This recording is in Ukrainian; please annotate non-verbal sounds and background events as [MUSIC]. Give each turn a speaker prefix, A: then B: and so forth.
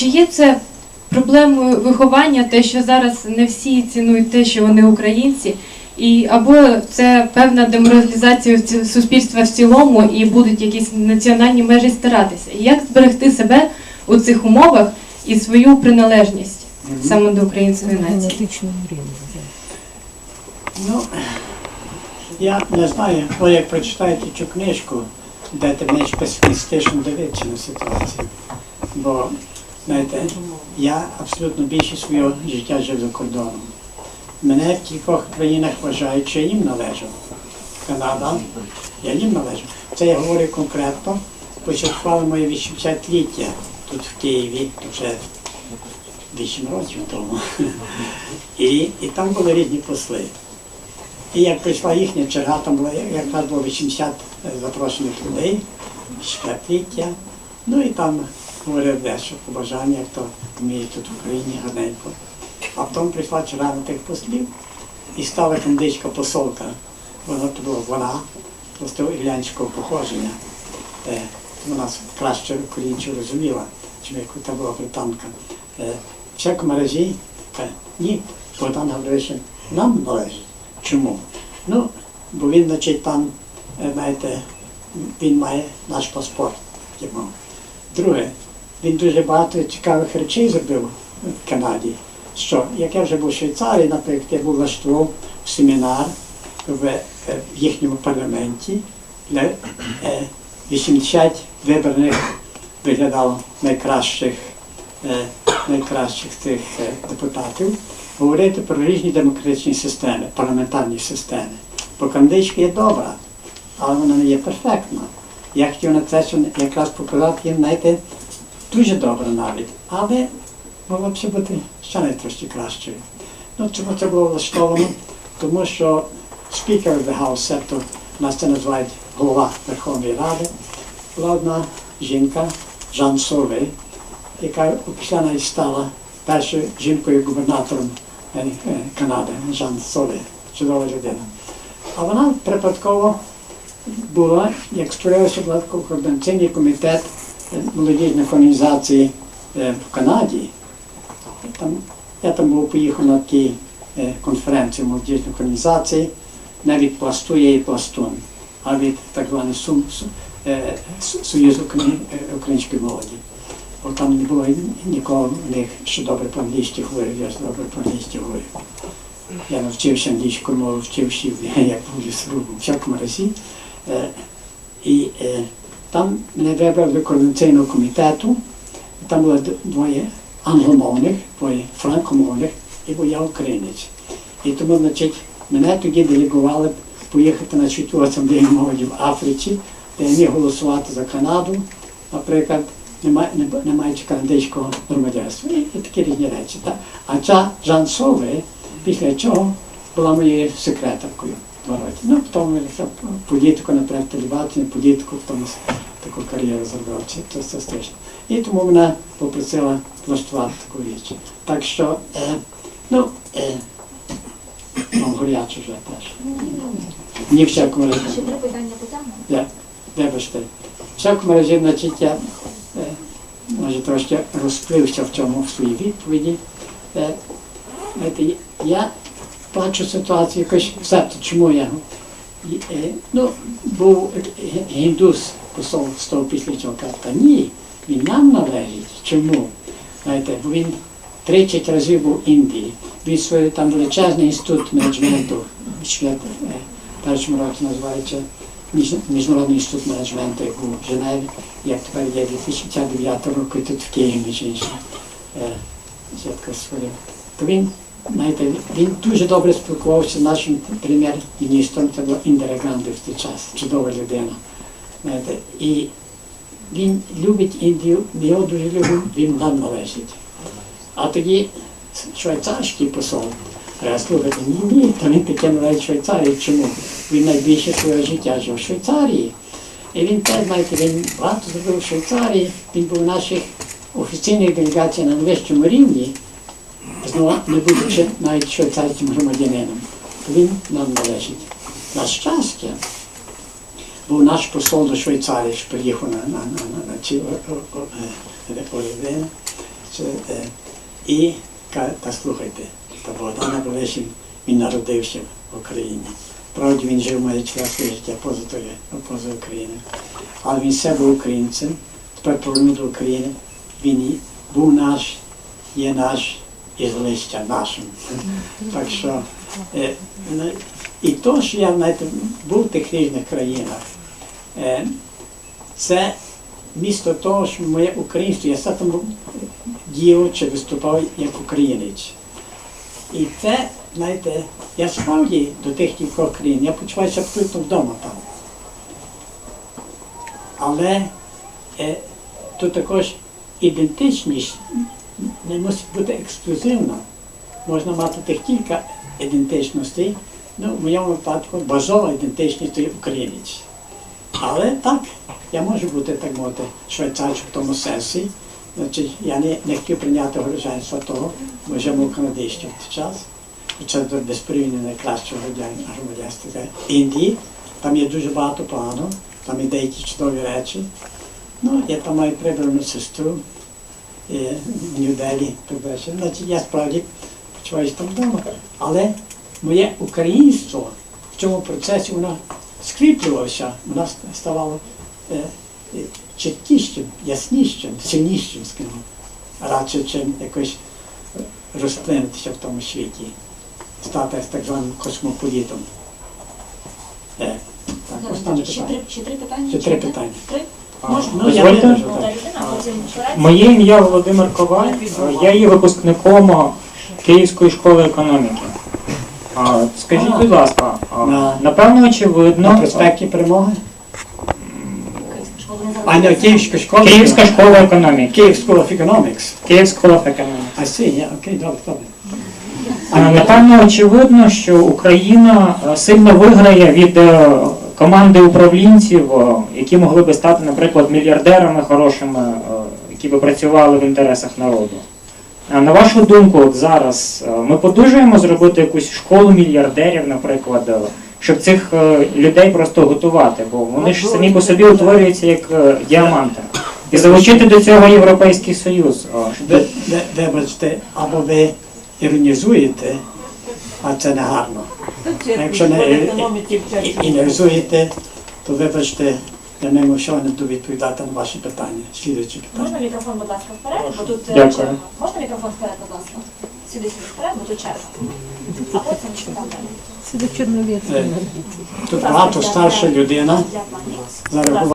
A: Чи є це проблемою виховання, те, що зараз не всі цінують те, що вони українці, і або це певна деморалізація суспільства в цілому, і будуть якісь національні межі старатися? І як зберегти себе у цих умовах і свою приналежність саме до української нації?
B: Ну, я не знаю, ви як прочитаєте цю книжку, будете менш песимістично дивитися на ситуацію. Бо, знаєте, я абсолютно більше свого життя жив за кордоном. Мене в кількох країнах вважають, що я їм належу. Канада, я їм належу. Це я говорю конкретно, початкували моє 80-ліття тут в Києві, вже 8 років тому. І, і там були різні посли. І як прийшла їхня черга, там було якраз було 80 запрошених людей, шкатліття. Ну і там говорив дещо побажання, хто вміє тут в Україні гарненько. А потім прийшла черга на тих послів і стала кандичка посолка. Вона то була вона, просто ірлянського походження. Е, Вона краще українцю розуміла, чим як та була британка. Е, В всякому разі, каже, ні, Богдан Гаврилович нам належить. Чому? Ну, бо він, значить, там, е, знаєте, він має наш паспорт. Друге, він дуже багато цікавих речей зробив в Канаді. Що, як я вже був в Швейцарії, наприклад, я був влаштував семінар в, е, в їхньому парламенті для е, 80 вибраних виглядало найкращих, е, найкращих тих е, депутатів говорити про різні демократичні системи, парламентарні системи. Бо кандичка є добра, але вона не є перфектна. Я хотів на це якраз показати їм, знаєте, дуже добре навіть, але могло б ще бути ще не трошки кращою. Ну, чому це було влаштовано? Тому що спікер the House, себто нас це називають голова Верховної Ради, була одна жінка, Жан Сове, яка після неї стала першою жінкою-губернатором е, е, Канади, Жан Сове, чудова людина. А вона припадково була, як створилося була координаційний комітет молодіжних організацій е, в Канаді. Там, я там був поїхав на ті е, конференції молодіжних організацій, не від пласту є і пластун, а від так званого Сум, Су- е, Союзу української молоді. Бо там не було нікого в них, що добре по-англійськи говорив, я ж добре по-англійськи говорив. Я навчився англійську мову, вчився, [LAUGHS] як був лісорубом, в всякому разі. І там вибрали до координаційного комітету. Там було двоє англомовних, двоє франкомовних, і був я українець. І тому, значить, мене тоді делегували поїхати на світову асамблею молоді в Африці, де я міг голосувати за Канаду, наприклад, не, не, не маючи канадського громадянства. І, і такі різні речі. Та. А ця Жан Сове, після чого була моєю секретаркою два. Ну, потім я політику наперед телебачення, політику, потім таку кар'єру зробив. Це, це, це страшно. І тому мене попросила влаштувати таку річ. Так що, е, ну, е, вам горяче вже теж. Ні в всякому разі.
C: Ще три питання потягнемо.
B: Я, вибачте. В всякому разі, значить, я е, може трошки розплився в цьому в своїй відповіді. Е, знаєте, я бачу ситуацію якось себто, чому я е, ну, був гіндус посол того після цього каже, ні, він нам належить. Чому? Знаєте, бо він 30 разів був в Індії. Він свій там величезний інститут менеджменту, е, першому році називається Міжнародний інститут менеджменту, як був в Женеві, як тепер є 2009 року тут в Києві, між іншим. Е, він, знаєте, він дуже добре спілкувався з нашим прем'єр-міністром, це була Індера Гранди в той час, чудова людина. Знаєте, і він любить Індію, його дуже любимо, він нам належить. А тоді швейцарський посол каже, слухайте, ні, ні, то він таке належить Швейцарії. Чому? Він найбільше своє життя жив в Швейцарії. І він теж, знаєте, він багато зробив в Швейцарії, він був в наших офіційних делегаціях на найвищому рівні, знову не будучи навіть швейцарським громадянином. Він нам належить. На щастя, був наш посол до Швейцарії, що приїхав на, на, на, на, ці о- о- о- е, Олівини. Е, і та слухайте, та Богдана Волешин, він народився в Україні. Правді він жив моє своє життя поза, тої- поза Україною. Але він все був українцем, тепер повернув до України. Він був наш, є наш і залишиться нашим. Так що, е, ну, і то, що я знаєте, був в тих різних країнах, е, це місто того, що моє українство, я сам там діяв чи виступав як українець. І це, знаєте, я справді до тих кількох країн, я почуваюся абсолютно вдома там. Але е, то також ідентичність не мусить бути ексклюзивна. Можна мати тих кілька ідентичностей. Ну, в моєму випадку базова ідентичність то є українець. Але так, я можу бути, так мовити, швейцарцем в тому сенсі. Значить, я не, не хотів прийняти громадянства того, бо вже був канадійський в той час. хоча Це безпорівняно найкращого громадян- громадянства Індії. Там є дуже багато поганого, там є деякі чудові речі. Ну, я там маю прибрану сестру в Нью-Делі, так. Значить, я справді почуваюся там вдома. Але моє українство в цьому процесі воно скріплювалося, воно ставало е, е, чіткішим, яснішим, сильнішим, скажімо, радше, чим якось е, розплинутися в тому світі, стати так званим космополітом. Е, так, останнє
D: Ще
B: питання.
D: три, ще три питання?
B: Ще три питання.
D: Три?
C: А,
D: Можна?
B: Ну, я
C: дозвольте?
B: виражу,
C: Моє ім'я Володимир Коваль, я є випускником Київської школи економіки. А, Скажіть, будь ласка, а, напевно,
B: На
C: очевидно,
B: проспекті перемоги? А не Київська школа?
C: Київська школа економіки.
B: Київ School of Economics.
C: Київська школа економіки.
B: А сі, я, окей, добре, добре.
C: А, Напевно, очевидно, що Україна е, сильно виграє від е, команди управлінців, е, які могли би стати, наприклад, мільярдерами хорошими, е, які би працювали в інтересах народу. А на вашу думку, от зараз е, ми подужуємо зробити якусь школу мільярдерів, наприклад, е, щоб цих людей просто готувати, бо вони ж самі по собі утворюються як діаманти. І залучити до цього Європейський Союз.
B: вибачте, або ви іронізуєте, а це не гарно. Якщо не іронізуєте, то вибачте, я не можу не відповідати на ваші питання. Слідуючі питання.
D: Можна мікрофон, будь ласка, вперед, бо тут е,
C: Дякую.
D: черга. Можна мікрофон вперед, будь ласка? Сюди сюди вперед, бо тут черга. А потім що там далі?
B: Е, Тут багато старша людина. Зараз